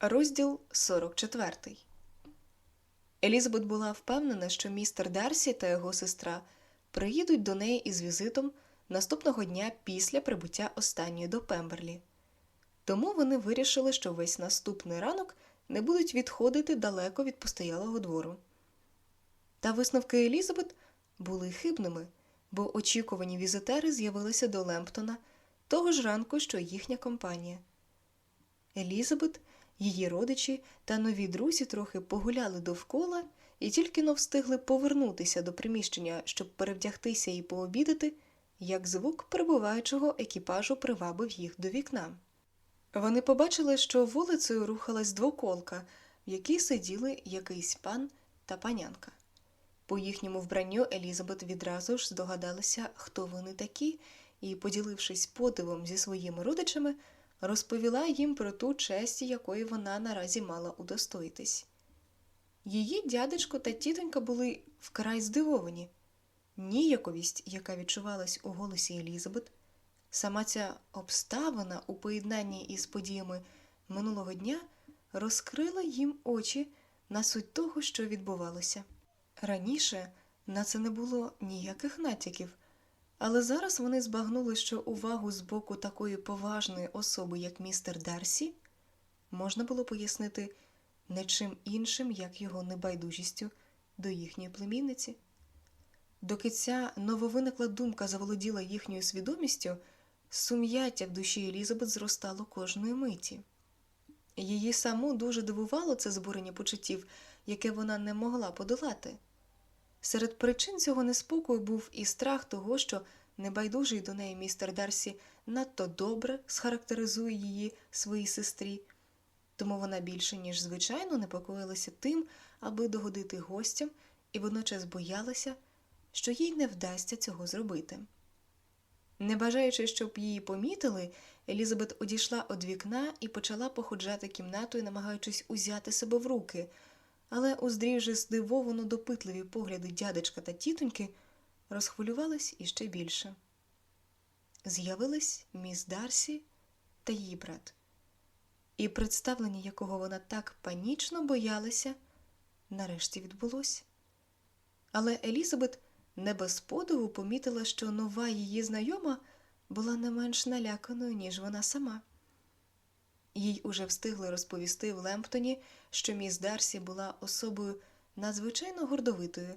Розділ 44 Елізабет була впевнена, що містер Дарсі та його сестра приїдуть до неї із візитом наступного дня після прибуття останньої до Пемберлі. Тому вони вирішили, що весь наступний ранок не будуть відходити далеко від постоялого двору. Та висновки Елізабет були хибними, бо очікувані візитери з'явилися до Лемптона того ж ранку, що їхня компанія. Елізабет, її родичі та нові друзі трохи погуляли довкола і тільки но встигли повернутися до приміщення, щоб перевдягтися і пообідати, як звук прибуваючого екіпажу привабив їх до вікна. Вони побачили, що вулицею рухалась двоколка, в якій сиділи якийсь пан та панянка. По їхньому вбранню Елізабет відразу ж здогадалася, хто вони такі, і, поділившись подивом зі своїми родичами, розповіла їм про ту честь, якої вона наразі мала удостоїтись. Її дядечко та тітонька були вкрай здивовані. Ніяковість, яка відчувалась у голосі Елізабет, сама ця обставина у поєднанні із подіями минулого дня розкрила їм очі на суть того, що відбувалося. Раніше на це не було ніяких натяків, але зараз вони збагнули, що увагу з боку такої поважної особи, як містер Дарсі, можна було пояснити не чим іншим, як його небайдужістю до їхньої племінниці. Доки ця нововиникла думка заволоділа їхньою свідомістю, сум'яття в душі Елізабет зростало кожної миті. Її саму дуже дивувало це збурення почуттів, яке вона не могла подолати. Серед причин цього неспокою був і страх того, що небайдужий до неї містер Дарсі надто добре схарактеризує її своїй сестрі, тому вона більше, ніж звичайно, непокоїлася тим, аби догодити гостям, і водночас боялася, що їй не вдасться цього зробити. Не бажаючи, щоб її помітили, Елізабет одійшла від вікна і почала походжати кімнатою, намагаючись узяти себе в руки, але, уздрівши здивовано допитливі погляди дядечка та тітоньки, розхвилювалась іще більше. З'явилась міс Дарсі та її брат, і представлення, якого вона так панічно боялася, нарешті відбулося. Але Елізабет не без подиву помітила, що нова її знайома була не менш наляканою, ніж вона сама. Їй уже встигли розповісти в Лемптоні, що міс Дарсі була особою надзвичайно гордовитою,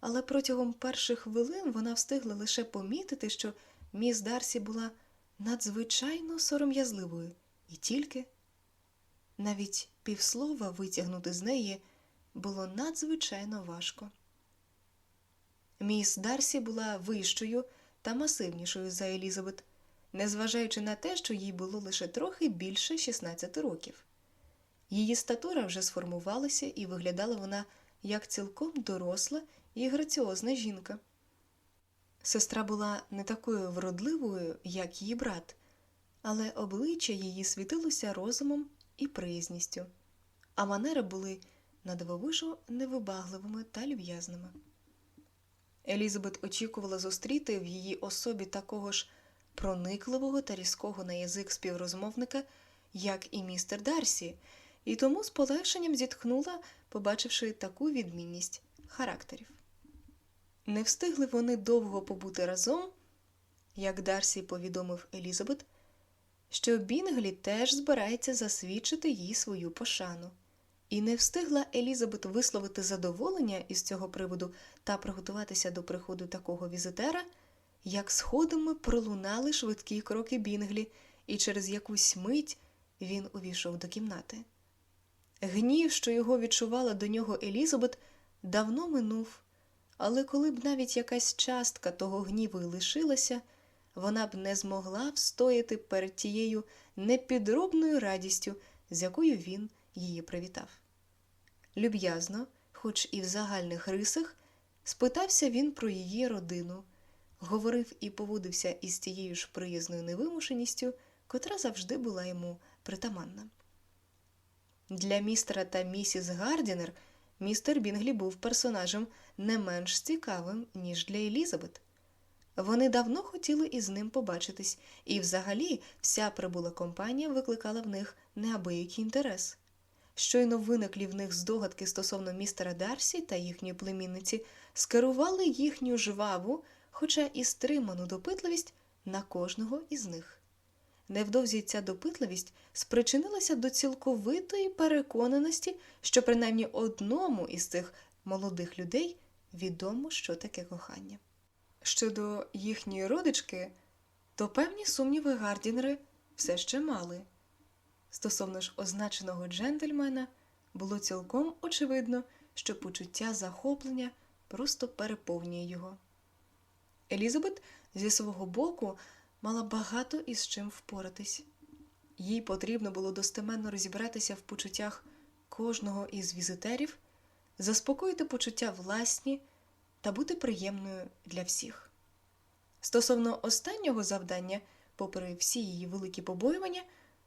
але протягом перших хвилин вона встигла лише помітити, що міс Дарсі була надзвичайно сором'язливою, і тільки навіть півслова витягнути з неї було надзвичайно важко. Міс Дарсі була вищою та масивнішою за Елізабет, незважаючи на те, що їй було лише трохи більше 16 років. Її статура вже сформувалася і виглядала вона як цілком доросла і граціозна жінка. Сестра була не такою вродливою, як її брат, але обличчя її світилося розумом і приязністю, а манери були надивовижу невибагливими та люб'язними. Елізабет очікувала зустріти в її особі такого ж проникливого та різкого на язик співрозмовника, як і містер Дарсі, і тому з полегшенням зітхнула, побачивши таку відмінність характерів. Не встигли вони довго побути разом, як Дарсі повідомив Елізабет, що Бінглі теж збирається засвідчити їй свою пошану. І не встигла Елізабет висловити задоволення із цього приводу та приготуватися до приходу такого візитера, як сходами пролунали швидкі кроки Бінглі, і через якусь мить він увійшов до кімнати. Гнів, що його відчувала до нього Елізабет, давно минув, але коли б навіть якась частка того гніву й лишилася, вона б не змогла встояти перед тією непідробною радістю, з якою він її привітав. Люб'язно, хоч і в загальних рисах, спитався він про її родину, говорив і поводився із тією ж приязною невимушеністю, котра завжди була йому притаманна. Для містера та місіс Гардінер містер Бінглі був персонажем не менш цікавим, ніж для Елізабет. Вони давно хотіли із ним побачитись, і взагалі вся прибула компанія викликала в них неабиякий інтерес. щойно виниклі в них здогадки стосовно містера Дарсі та їхньої племінниці, скерували їхню жваву, хоча і стриману допитливість на кожного із них. Невдовзі ця допитливість спричинилася до цілковитої переконаності, що принаймні одному із цих молодих людей відомо, що таке кохання. Щодо їхньої родички, то певні сумніви Гардінери все ще мали. Стосовно ж означеного джентльмена, було цілком очевидно, що почуття захоплення просто переповнює його. Елізабет зі свого боку мала багато із чим впоратись. Їй потрібно було достеменно розібратися в почуттях кожного із візитерів, заспокоїти почуття власні та бути приємною для всіх. Стосовно останнього завдання, попри всі її великі побоювання,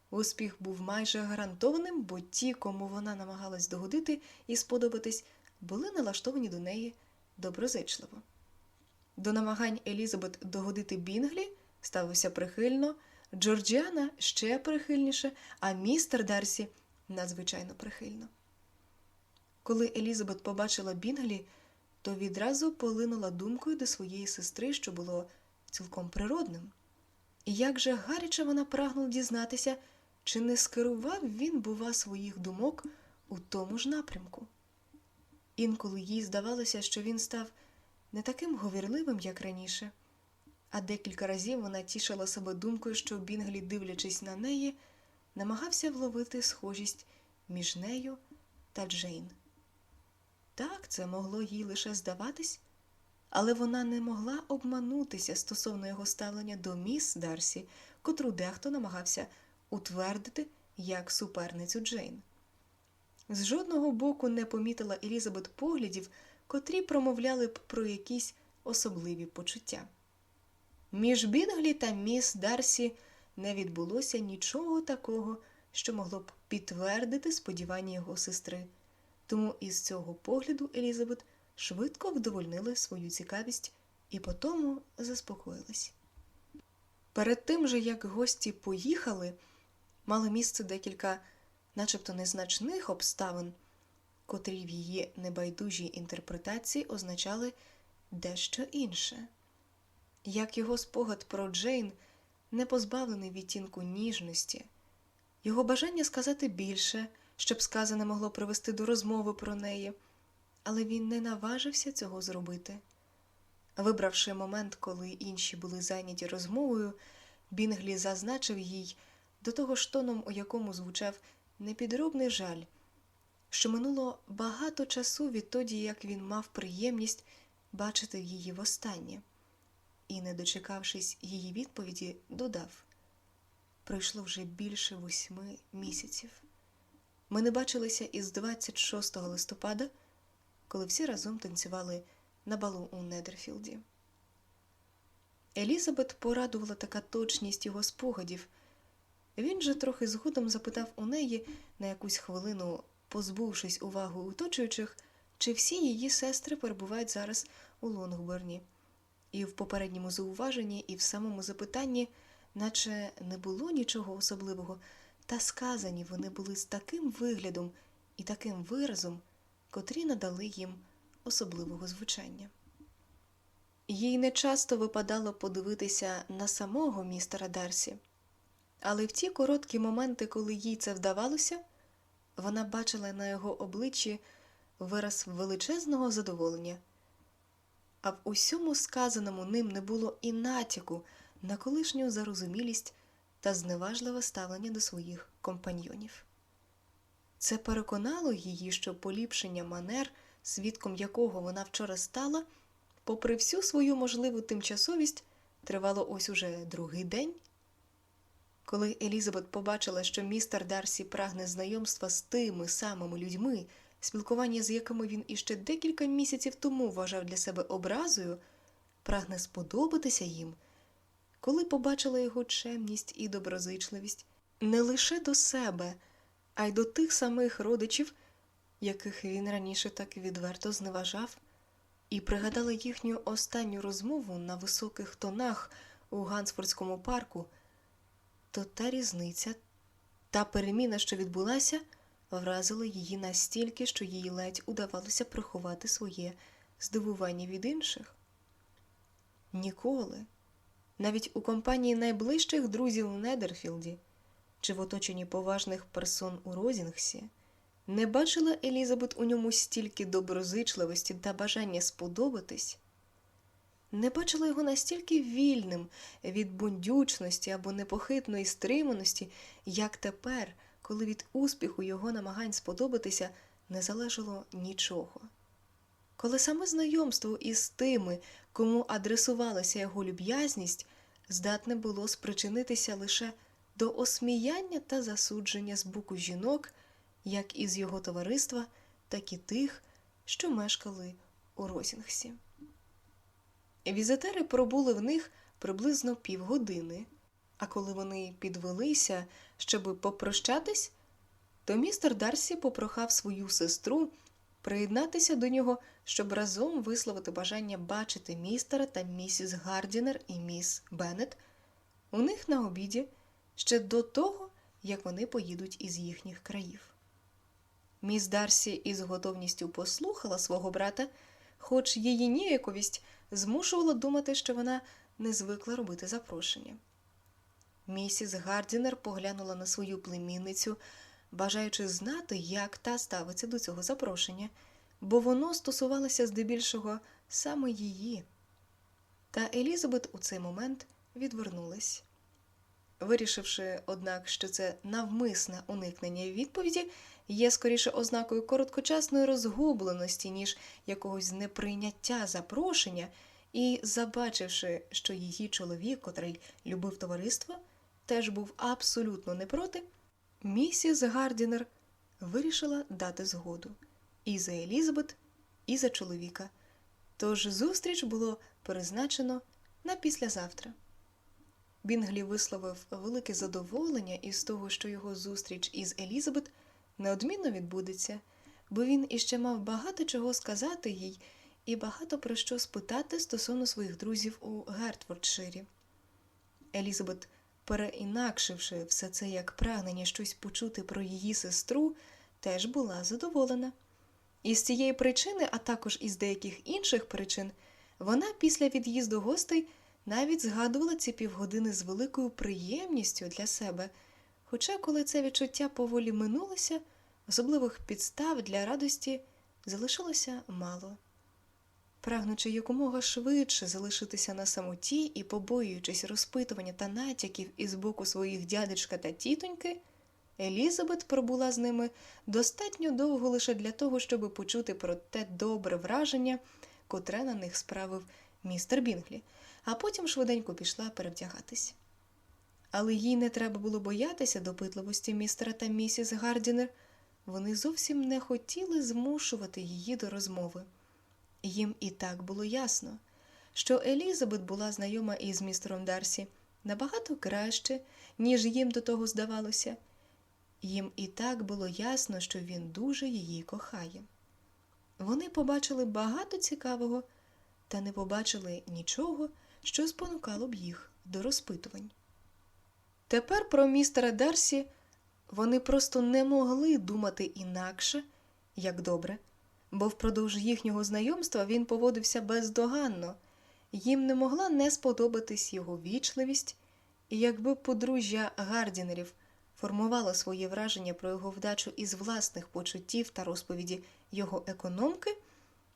успіх був майже гарантованим, бо ті, кому вона намагалась догодити і сподобатись, були налаштовані до неї доброзичливо. До намагань Елізабет догодити Бінглі ставився прихильно, Джорджіана ще прихильніше, а містер Дарсі надзвичайно прихильно. Коли Елізабет побачила Бінглі, то відразу полинула думкою до своєї сестри, що було цілком природним. І як же гаряче вона прагнула дізнатися, чи не скерував він, бува, своїх думок у тому ж напрямку. Інколи їй здавалося, що він став не таким говірливим, як раніше, а декілька разів вона тішила себе думкою, що Бінглі, дивлячись на неї, намагався вловити схожість між нею та Джейн. Так, це могло їй лише здаватись, але вона не могла обманутися стосовно його ставлення до міс Дарсі, котру дехто намагався утвердити як суперницю Джейн. З жодного боку не помітила Елізабет поглядів, котрі промовляли б про якісь особливі почуття. Між Бінглі та міс Дарсі не відбулося нічого такого, що могло б підтвердити сподівання його сестри, тому із цього погляду Елізабет швидко вдовольнили свою цікавість і потому заспокоїлась. Перед тим же, як гості поїхали, мало місце декілька, начебто незначних обставин, котрі в її небайдужій інтерпретації означали дещо інше. Як його спогад про Джейн не позбавлений відтінку ніжності, його бажання сказати більше, щоб сказане могло привести до розмови про неї, але він не наважився цього зробити. Вибравши момент, коли інші були зайняті розмовою, Бінглі зазначив їй до того ж тоном, у якому звучав непідробний жаль, що минуло багато часу відтоді, як він мав приємність бачити її востаннє, і, не дочекавшись її відповіді, додав пройшло вже більше восьми місяців. Ми не бачилися із 26 листопада, коли всі разом танцювали на балу у Недерфілді. Елізабет порадувала така точність його спогадів. Він же трохи згодом запитав у неї на якусь хвилину, позбувшись уваги оточуючих, чи всі її сестри перебувають зараз у Лонгборні. І в попередньому зауваженні, і в самому запитанні, наче не було нічого особливого, та сказані вони були з таким виглядом і таким виразом, котрі надали їм особливого звучання. Їй не часто випадало подивитися на самого містера Дарсі, але в ті короткі моменти, коли їй це вдавалося, вона бачила на його обличчі вираз величезного задоволення, а в усьому сказаному ним не було і натяку на колишню зарозумілість та зневажливе ставлення до своїх компаньйонів. Це переконало її, що поліпшення манер, свідком якого вона вчора стала, попри всю свою можливу тимчасовість, тривало ось уже другий день. Коли Елізабет побачила, що містер Дарсі прагне знайомства з тими самими людьми, спілкування з якими він іще декілька місяців тому вважав для себе образою, прагне сподобатися їм, коли побачила його чемність і доброзичливість не лише до себе, а й до тих самих родичів, яких він раніше так відверто зневажав, і пригадала їхню останню розмову на високих тонах у Гансфордському парку, то та різниця, та переміна, що відбулася, вразила її настільки, що їй ледь удавалося приховати своє здивування від інших. Ніколи, навіть у компанії найближчих друзів у Недерфілді чи в оточенні поважних персон у Розінгсі, не бачила Елізабет у ньому стільки доброзичливості та бажання сподобатись, не бачила його настільки вільним від бундючності або непохитної стриманості, як тепер, коли від успіху його намагань сподобатися не залежало нічого. Коли саме знайомство із тими, кому адресувалася його люб'язність, здатне було спричинитися лише до осміяння та засудження з боку жінок, як із його товариства, так і тих, що мешкали у Розінгсі. Візитери пробули в них приблизно півгодини, а коли вони підвелися, щоб попрощатись, то містер Дарсі попрохав свою сестру приєднатися до нього, щоб разом висловити бажання бачити містера та місіс Гардінер і міс Беннет у них на обіді ще до того, як вони поїдуть із їхніх країв. Міс Дарсі із готовністю послухала свого брата, хоч її ніяковість змушувала думати, що вона не звикла робити запрошення. Місіс Гардінер поглянула на свою племінницю, бажаючи знати, як та ставиться до цього запрошення, бо воно стосувалося здебільшого саме її. Та Елізабет у цей момент відвернулась. Вирішивши, однак, що це навмисне уникнення відповіді є скоріше ознакою короткочасної розгубленості, ніж якогось неприйняття запрошення, і, забачивши, що її чоловік, котрий любив товариство, теж був абсолютно не проти, місіс Гардінер вирішила дати згоду і за Елізабет, і за чоловіка. Тож зустріч було призначено на післязавтра. Бінглі висловив велике задоволення із того, що його зустріч із Елізабет неодмінно відбудеться, бо він іще мав багато чого сказати їй і багато про що спитати стосовно своїх друзів у Гертфордширі. Елізабет, переінакшивши все це як прагнення щось почути про її сестру, теж була задоволена. І з цієї причини, а також із деяких інших причин, вона після від'їзду гостей навіть згадувала ці півгодини з великою приємністю для себе, хоча, коли це відчуття поволі минулося, особливих підстав для радості залишилося мало. Прагнучи якомога швидше залишитися на самоті і побоюючись розпитування та натяків із боку своїх дядечка та тітоньки, Елізабет пробула з ними достатньо довго лише для того, щоб почути про те добре враження, котре на них справив містер Бінглі, а потім швиденько пішла перевдягатись. Але їй не треба було боятися допитливості містера та місіс Гардінер. Вони зовсім не хотіли змушувати її до розмови. Їм і так було ясно, що Елізабет була знайома із містером Дарсі набагато краще, ніж їм до того здавалося. Їм і так було ясно, що він дуже її кохає. Вони побачили багато цікавого, та не побачили нічого, що спонукало б їх до розпитувань. Тепер про містера Дарсі вони просто не могли думати інакше, як добре, бо впродовж їхнього знайомства він поводився бездоганно, їм не могла не сподобатись його вічливість, і якби подружжя Гардінерів формувало своє враження про його вдачу із власних почуттів та розповіді його економки,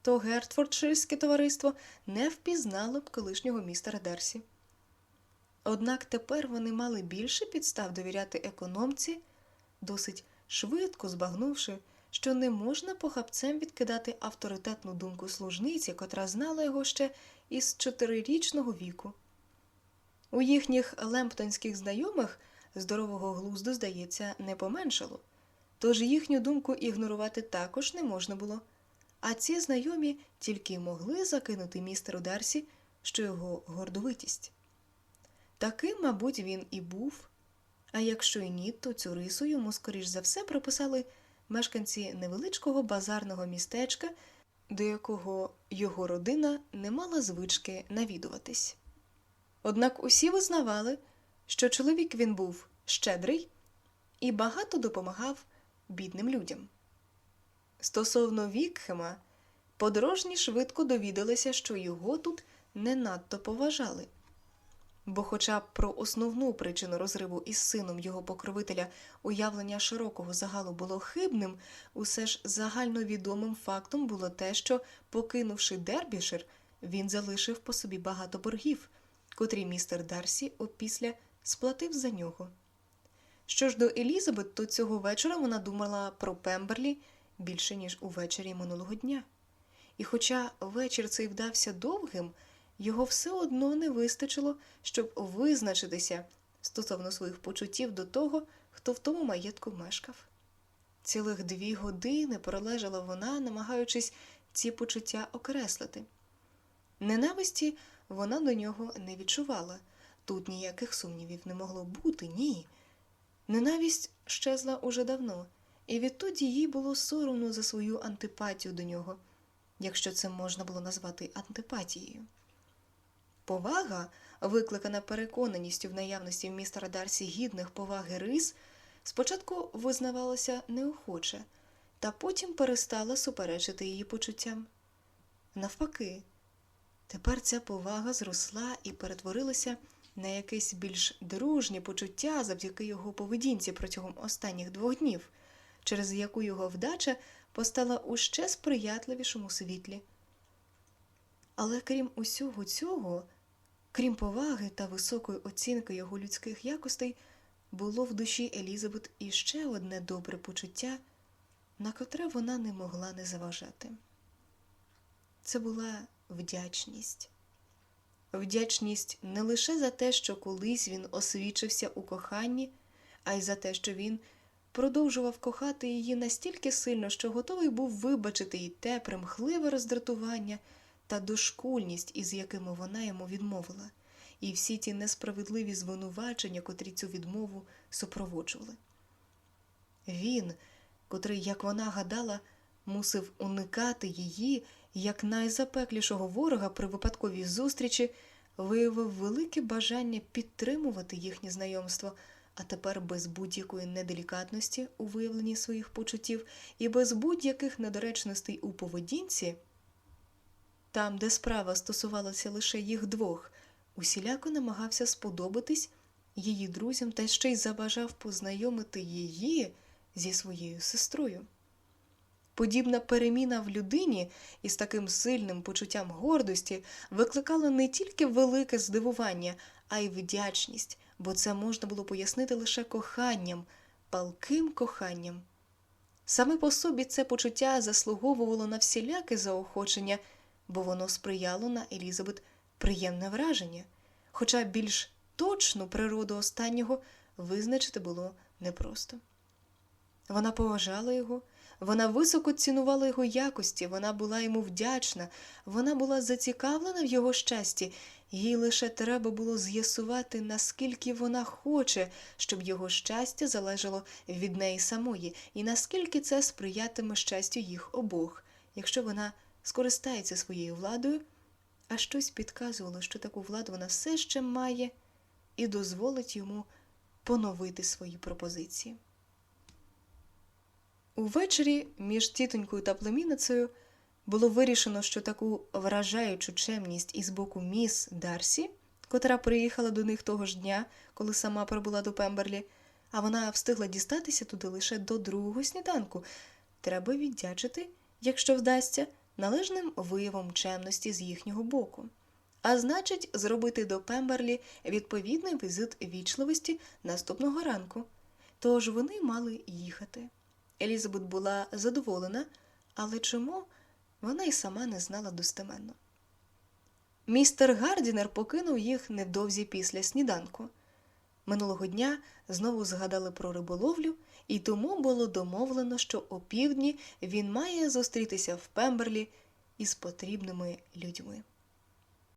то Гертфордширське товариство не впізнало б колишнього містера Дарсі. Однак тепер вони мали більше підстав довіряти економці, досить швидко збагнувши, що не можна похапцем відкидати авторитетну думку служниці, котра знала його ще із чотирирічного віку. У їхніх лемптонських знайомих здорового глузду, здається, не поменшало, тож їхню думку ігнорувати також не можна було. А ці знайомі тільки могли закинути містеру Дарсі, що його гордовитість. Таким, мабуть, він і був, а якщо й ні, то цю рису йому, скоріш за все, приписали мешканці невеличкого базарного містечка, до якого його родина не мала звички навідуватись. Однак усі визнавали, що чоловік він був щедрий і багато допомагав бідним людям. Стосовно Вікхема, подорожні швидко довідалися, що його тут не надто поважали. Бо, хоча б про основну причину розриву із сином його покровителя уявлення широкого загалу було хибним, усе ж загальновідомим фактом було те, що, покинувши Дербішир, він залишив по собі багато боргів, котрі містер Дарсі опісля сплатив за нього. Що ж до Елізабет, то цього вечора вона думала про Пемберлі більше, ніж увечері минулого дня. І хоча вечір цей вдався довгим, його все одно не вистачило, щоб визначитися стосовно своїх почуттів до того, хто в тому маєтку мешкав. Цілих дві години пролежала вона, намагаючись ці почуття окреслити. Ненависті вона до нього не відчувала, тут ніяких сумнівів не могло бути, ні. Ненависть щезла уже давно, і відтоді їй було соромно за свою антипатію до нього, якщо це можна було назвати антипатією. Повага, викликана переконаністю в наявності в містера Дарсі гідних поваги рис, спочатку визнавалася неохоче, та потім перестала суперечити її почуттям. Навпаки, тепер ця повага зросла і перетворилася на якесь більш дружнє почуття завдяки його поведінці протягом останніх двох днів, через яку його вдача постала у ще сприятливішому світлі. Але крім усього цього, крім поваги та високої оцінки його людських якостей, було в душі Елізабет іще одне добре почуття, на котре вона не могла не заважати. Це була вдячність. Вдячність не лише за те, що колись він освічився у коханні, а й за те, що він продовжував кохати її настільки сильно, що готовий був вибачити їй те примхливе роздратування та дошкульність, із якими вона йому відмовила, і всі ті несправедливі звинувачення, котрі цю відмову супроводжували. Він, котрий, як вона гадала, мусив уникати її як найзапеклішого ворога при випадковій зустрічі, виявив велике бажання підтримувати їхнє знайомство, а тепер без будь-якої неделікатності у виявленні своїх почуттів і без будь-яких недоречностей у поведінці. Там, де справа стосувалася лише їх двох, усіляко намагався сподобатись її друзям та ще й забажав познайомити її зі своєю сестрою. Подібна переміна в людині із таким сильним почуттям гордості викликала не тільки велике здивування, а й вдячність, бо це можна було пояснити лише коханням, палким коханням. Саме по собі це почуття заслуговувало на всіляке заохочення, бо воно сприяло на Елізабет приємне враження, хоча більш точну природу останнього визначити було непросто. Вона поважала його. Вона високо цінувала його якості, вона була йому вдячна, вона була зацікавлена в його щасті, їй лише треба було з'ясувати, наскільки вона хоче, щоб його щастя залежало від неї самої, і наскільки це сприятиме щастю їх обох, якщо вона скористається своєю владою, а щось підказувало, що таку владу вона все ще має, і дозволить йому поновити свої пропозиції. Увечері між тітонькою та племінницею було вирішено, що таку вражаючу чемність із боку міс Дарсі, котра приїхала до них того ж дня, коли сама прибула до Пемберлі, а вона встигла дістатися туди лише до другого сніданку, треба віддячити, якщо вдасться, належним виявом чемності з їхнього боку. А значить, зробити до Пемберлі відповідний візит вічливості наступного ранку. Тож вони мали їхати. Елізабет була задоволена, але чому вона й сама не знала достеменно. Містер Гардінер покинув їх невдовзі після сніданку. Минулого дня знову згадали про риболовлю, і тому було домовлено, що опівдні він має зустрітися в Пемберлі із потрібними людьми.